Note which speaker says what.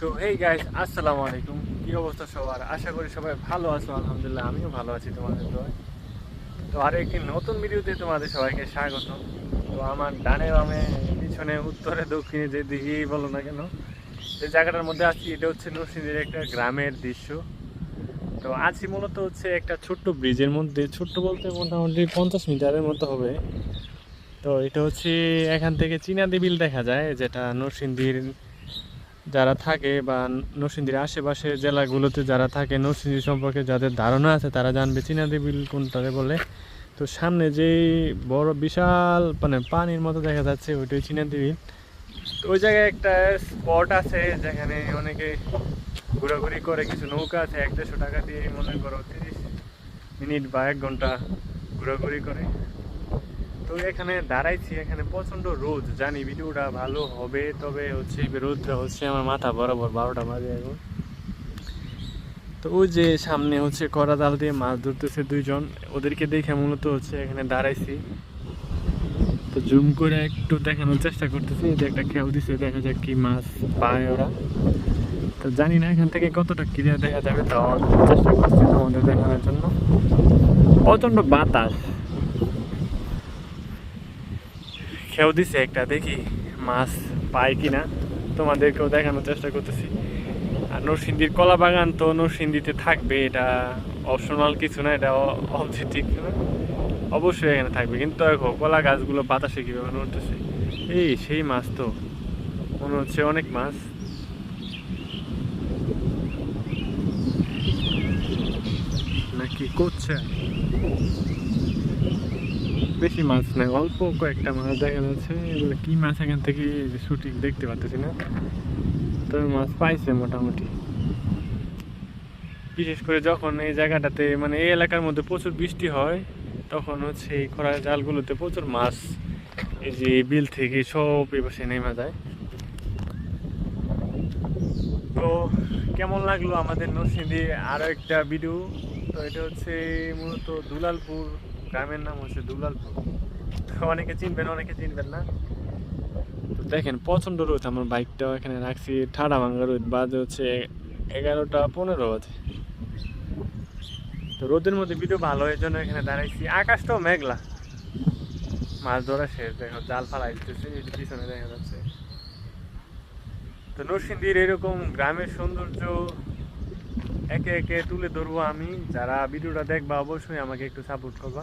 Speaker 1: তো এই গাইস আসসালামু আলাইকুম। কি অবস্থা সবার? আশা করি সবাই ভালো আছো, আলহামদুলিল্লাহ, আমিও ভালো আছি তোমাদের দোয়ায়। তো আর একটি নতুন ভিডিওতে তোমাদের সবাইকে স্বাগত। তো আমার ডানে বামে, পিছনে, উত্তরে, দক্ষিণে, যে দিকেই বলো না কেন, যে জায়গাটার মধ্যে আছি, এটা হচ্ছে নরসিংদীর একটা গ্রামের দৃশ্য। তো আছি মূলত হচ্ছে একটা ছোট্ট ব্রিজের মধ্যে, ছোট্ট বলতে মোটামুটি পঞ্চাশ মিটারের মতো হবে। তো এটা হচ্ছে এখান থেকে চীনাদি বিল দেখা যায়, যেটা নরসিংদীর যারা থাকে বা নরসিংদীর আশেপাশে জেলাগুলোতে যারা থাকে, নরসিংদী সম্পর্কে যাদের ধারণা আছে, তারা জানবে চীনাদি বিল কোনটারে বলে। তো সামনে যে বড় বিশাল মানে পানির মতো দেখা যাচ্ছে, ওইটাই চীনাদি বিল ওই জায়গায় একটা স্পট আছে, যেখানে অনেকে ঘোরাঘুরি করে, কিছু নৌকা আছে, এক দেড়শো টাকা দিয়ে, মনে করো তিরিশ মিনিট বা এক ঘণ্টা ঘোরাঘুরি করে। তো এখানে দাঁড়াইছি, এখানে প্রচণ্ড রোদ। জানি ভিডিওটা ভালো হবে, তবে হচ্ছে রোদটা হচ্ছে আমার মাথা বরাবর বারোটা বাজে এখন। তো ওই যে সামনে হচ্ছে কড়া জাল দিয়ে মাছ ধরতেছে দুইজন, ওদেরকে দেখে মূলত হচ্ছে এখানে দাঁড়াইছি। তো জুম করে একটু দেখানোর চেষ্টা করতেছি যে একটা খেয়াল দিছে, দেখা যাক কি মাছ পায় ওরা। তো জানি না এখান থেকে কতটা ক্লিয়ার দেখা যাবে, তাও চেষ্টা করছি তোমাদের দেখানোর জন্য। প্রচণ্ড বাতাস। খেয়েও দিছে একটা, দেখি মাছ পাই কিনা। তোমাদেরকেও দেখানোর চেষ্টা করতেছি। আর নরসিংদীর কলা বাগান তো নরসিংদীতে থাকবে, এটা অপশনাল কিছু না, এটা অবজেক্টিভ না। অবশ্যই এখানে থাকবে, কিন্তু দেখো, কলা গাছগুলো বাতাসে কীভাবে নড়তেছে। এই সেই মাছ তো, মনে হচ্ছে অনেক মাছ। নাকি করছে? বেশি মাছ নাই অল্প কয়েকটা মাছ দেখা যাচ্ছে। এগুলো কি মাছ এখান থেকে শুটিং দেখতে পাচ্ছি না। তবে মাছ পাইছে মোটামুটি। বিশেষ করে যখন এই জায়গাটাতে মানে এই এলাকার মধ্যে প্রচুর বৃষ্টি হয় তখন হচ্ছে এই খরা জালগুলোতে প্রচুর মাছ এই যে বিল থেকে সব এপাশে নেমে যায়। তো কেমন লাগল আমাদের নরসিংদী আরও একটা ভিডিও? তো এটা হচ্ছে মূলত দুলালপুর গ্রামের নাম হচ্ছে দুলালপুর। অনেকে চিনবেন অনেকে চিনবেন না। তো দেখেন, প্রচণ্ড রোদ, আমার বাইকটাও এখানে রাখছি। ঠাডা ভাঙ্গা রোদ, বাজে হচ্ছে এগারোটা পনেরো বাজে। তো রোদের মধ্যে ভিডিও ভালো এর জন্য এখানে দাঁড়াইছি। আকাশটাও মেঘলা। মাছ ধরা শেষ, দেখো, জাল এই পিছনে দেখা যাচ্ছে। তো নরসিংদীর এরকম গ্রামের সৌন্দর্য একে একে তুলে ধরবো আমি। যারা ভিডিওটা দেখবা অবশ্যই আমাকে একটু সাপোর্ট করবা।